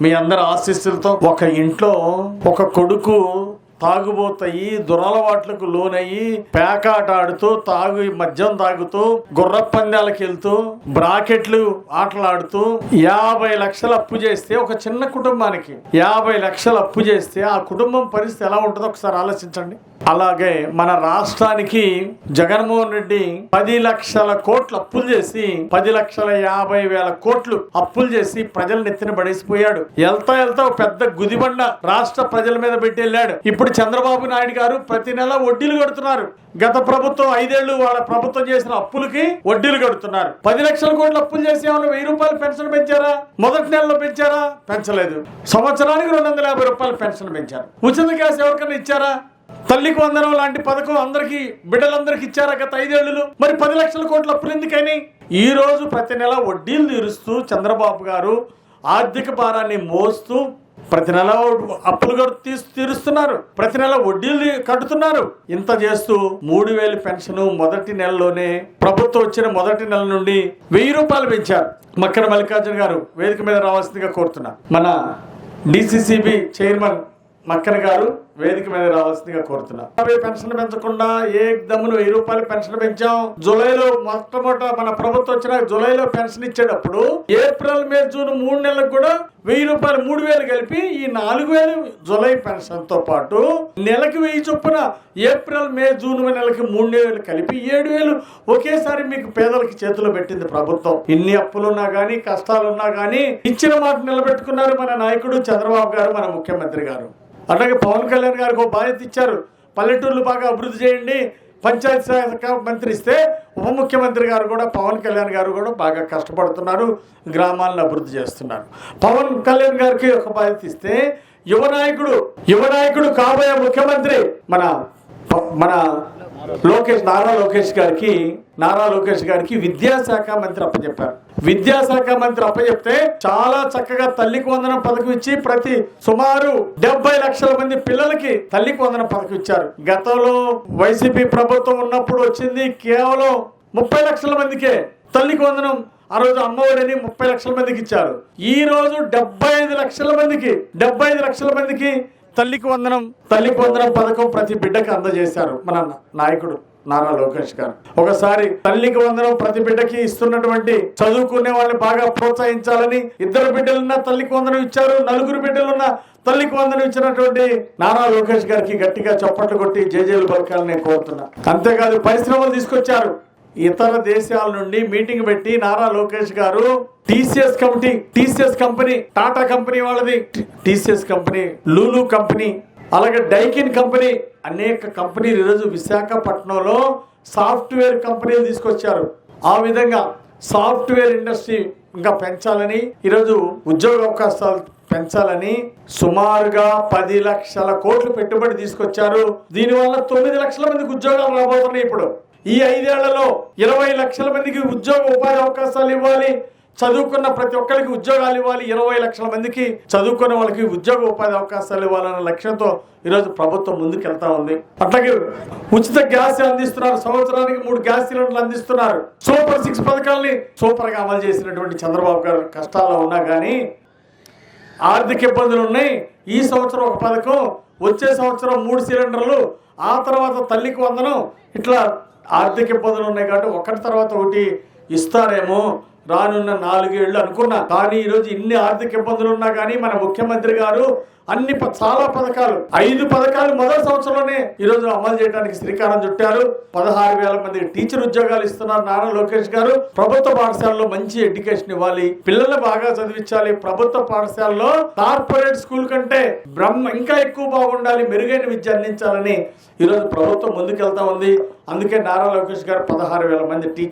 మీ అందరి ఆశీస్సులతో ఒక ఇంట్లో ఒక కొడుకు తాగుబోతాయి దురలవాట్లకు లోనయ్యి పేకాట ఆడుతూ తాగు మద్యం తాగుతూ గుర్ర పందాలకు వెళ్తూ బ్రాకెట్లు ఆటలాడుతూ యాభై లక్షలు అప్పు చేస్తే ఒక చిన్న కుటుంబానికి యాభై లక్షలు అప్పు చేస్తే ఆ కుటుంబం పరిస్థితి ఎలా ఉంటుందో ఒకసారి ఆలోచించండి. అలాగే మన రాష్ట్రానికి జగన్మోహన్ రెడ్డి పది లక్షల కోట్లు అప్పులు చేసి పది లక్షల యాభై వేల కోట్లు అప్పులు చేసి ప్రజలు నెత్తిన పడేసిపోయాడు. వెళ్తా వెళ్తా ఒక పెద్ద గుదిబండ రాష్ట్ర ప్రజల మీద పెట్టి వెళ్ళాడు. ఇప్పుడు చంద్రబాబు నాయుడు గారు ప్రతి నెల వడ్డీలు కడుతున్నారు. గత ప్రభుత్వం ఐదేళ్ళు వాళ్ళ ప్రభుత్వం చేసిన అప్పులకి వడ్డీలు కడుతున్నారు. పది లక్షల కోట్ల అప్పులు చేసి ఏమైనా వెయ్యి రూపాయలు పెన్షన్ పెంచారా? మొదటి నెలలో పెంచారా? పెంచలేదు. సంవత్సరానికి రెండు వందల యాభై రూపాయలు పెన్షన్ పెంచారు. ఉచిత గ్యాస్ ఎవరికైనా ఇచ్చారా? తల్లికి వందనం లాంటి పథకం అందరికి బిడ్డలందరికి ఇచ్చారా గత ఐదేళ్ళు మరి పది లక్షల కోట్ల అప్పులు ఎందుకని? ఈ రోజు ప్రతి నెల వడ్డీలు తీరుస్తూ చంద్రబాబు గారు ఆర్థిక భారాన్ని మోస్తూ ప్రతి నెల అప్పులు కడు- తీరుస్తున్నారు. ప్రతి నెల వడ్డీలు కట్టుతున్నారు ఇంత చేస్తూ మూడు వేలు పెన్షన్ మొదటి నెలలోనే ప్రభుత్వం వచ్చిన మొదటి నెల నుండి వెయ్యి రూపాయలు పెంచారు. మక్కన మల్లికార్జున గారు వేదిక మీద రావాల్సిందిగా కోరుతున్నారు మన డిసిసిబి చైర్మన్ మక్కన గారు వేదిక మీద రావాల్సిందిగా కోరుతున్నా. పెన్షన్ పెంచకుండా ఏ దమ్మును వెయ్యి రూపాయలు పెన్షన్ పెంచాం. జూలైలో మొట్టమొదట మన ప్రభుత్వం వచ్చిన జూలైలో పెన్షన్ ఇచ్చేటప్పుడు ఏప్రిల్ మే జూన్ మూడు నెలలకు కూడా వెయ్యి రూపాయలు మూడు వేలు కలిపి ఈ నాలుగు వేలు జూలై పెన్షన్తో పాటు నెలకి వెయ్యి చొప్పున ఏప్రిల్ మే జూన్ నెలకి మూడు వేలు కలిపి ఏడు వేలు ఒకేసారి మీకు పేదలకి చేతిలో పెట్టింది ప్రభుత్వం. ఇన్ని అప్పులున్నా కష్టాలు కష్టాలున్నా కానీ ఇచ్చిన మాట నిలబెట్టుకున్నారు మన నాయకుడు చంద్రబాబు గారు మన ముఖ్యమంత్రి గారు. అలాగే పవన్ కళ్యాణ్ గారికి ఒక బాధ్యత ఇచ్చారు. పల్లెటూర్లు బాగా అభివృద్ధి చేయండి. పంచాయతీ శాఖ మంత్రి ఇస్తే ఉప ముఖ్యమంత్రి గారు కూడా పవన్ కళ్యాణ్ గారు కూడా బాగా కష్టపడుతున్నారు గ్రామాలను అభివృద్ధి చేస్తున్నారు. పవన్ కళ్యాణ్ గారికి ఒక బాధ్యత ఇస్తే యువ నాయకుడు యువ నాయకుడు కాబోయే ముఖ్యమంత్రి మన మన లోకేష్ నారా లోకేష్ గారికి నారా లోకేష్ గారికి విద్యాశాఖ మంత్రి అప్పచెప్పారు. విద్యాశాఖ మంత్రి అప్పచెప్తే చాలా చక్కగా తల్లికి వందనం పథకం ఇచ్చి ప్రతి సుమారు డెబ్బై లక్షల మంది పిల్లలకి తల్లికి వందనం పథకం ఇచ్చారు. గతంలో వైసీపీ ప్రభుత్వం ఉన్నప్పుడు వచ్చింది కేవలం ముప్పై లక్షల మందికే తల్లికి వందనం. ఆ రోజు అమ్మఒడిని ముప్పై లక్షల మందికి ఇచ్చారు. ఈ రోజు డెబ్బై ఐదు లక్షల మందికి డెబ్బై ఐదు లక్షల మందికి తల్లికి వందనం తల్లికి వందనం పథకం ప్రతి బిడ్డకి అందజేశారు మన నాయకుడు నారా లోకేష్ గారు. ఒకసారి తల్లికి వందనం ప్రతి బిడ్డకి ఇస్తున్నటువంటి చదువుకునే వాళ్ళని బాగా ప్రోత్సహించాలని ఇద్దరు బిడ్డలున్న తల్లికి వందనం ఇచ్చారు నలుగురు బిడ్డలున్న తల్లికి వందనం ఇచ్చినటువంటి నారా లోకేష్ గారికి గట్టిగా చప్పట్లు కొట్టి జేజేలు పలకాలని నేను కోరుతున్నా. అంతేకాదు పరిశ్రమలు తీసుకొచ్చారు. ఇతర దేశాల నుండి మీటింగ్ పెట్టి నారా లోకేష్ గారు TCS committee TCS company Tata company వాళ్ళది టీసీఎస్ కంపెనీ లూలు కంపెనీ అలాగే డైకిన్ కంపెనీ అనేక కంపెనీలు ఈరోజు విశాఖపట్నంలో సాఫ్ట్వేర్ కంపెనీలు తీసుకొచ్చారు. ఆ విధంగా సాఫ్ట్వేర్ ఇండస్ట్రీ ఇంకా పెంచాలని ఈరోజు ఉద్యోగ అవకాశాలు పెంచాలని సుమారుగా పది లక్షల కోట్లు పెట్టుబడి తీసుకొచ్చారు. దీనివల్ల తొమ్మిది లక్షల మందికి ఉద్యోగాలు రాబోతున్నాయి ఇప్పుడు. ఈ ఐదేళ్ళలో ఇరవై లక్షల మందికి ఉద్యోగ ఉపాధి అవకాశాలు ఇవ్వాలి. చదువుకున్న ప్రతి ఒక్కరికి ఉద్యోగాలు ఇవ్వాలి. ఇరవై లక్షల మందికి చదువుకున్న వాళ్ళకి ఉద్యోగ ఉపాధి అవకాశాలు ఇవ్వాలన్న లక్ష్యంతో ఈరోజు ప్రభుత్వం ముందుకెళ్తా ఉంది. అట్లాగే ఉచిత గ్యాస్ అందిస్తున్నారు. సంవత్సరానికి మూడు గ్యాస్ సిలిండర్లు అందిస్తున్నారు. సూపర్ సిక్స్ పథకాల్ని సూపర్గా అమలు చేసినటువంటి చంద్రబాబు గారు కష్టాల్లో ఉన్నా కానీ ఆర్థిక ఇబ్బందులు ఉన్నాయి. ఈ సంవత్సరం ఒక పథకం వచ్చే సంవత్సరం మూడు సిలిండర్లు ఆ తర్వాత తల్లికి వందనం ఇట్లా ఆర్థిక ఇబ్బందులు ఉన్నాయి కాబట్టి ఒకటి తర్వాత ఒకటి ఇస్తారేమో. రానున్న నాలుగేళ్ళు అనుకున్నా. కానీ ఈరోజు ఇన్ని ఆర్థిక ఇబ్బందులు ఉన్నా కానీ మన ముఖ్యమంత్రి గారు అన్ని చాలా పథకాలు ఐదు పథకాలు మొదటి సంవత్సరంలోనే ఈరోజు అమలు చేయడానికి శ్రీకారం చుట్టారు. పదహారు వేల మంది టీచర్ ఉద్యోగాలు ఇస్తున్నారు నారా లోకేష్ గారు. ప్రభుత్వ పాఠశాలలో మంచి ఎడ్యుకేషన్ ఇవ్వాలి. పిల్లలు బాగా చదివించాలి. ప్రభుత్వ పాఠశాలలో కార్పొరేట్ స్కూల్ కంటే బ్రహ్మ ఇంకా ఎక్కువ బాగుండాలి. మెరుగైన విద్య అందించాలని ఈరోజు ప్రభుత్వం ముందుకెళ్తా ఉంది. అందుకే నారా లోకేష్ గారు పదహారు వేల మంది టీచర్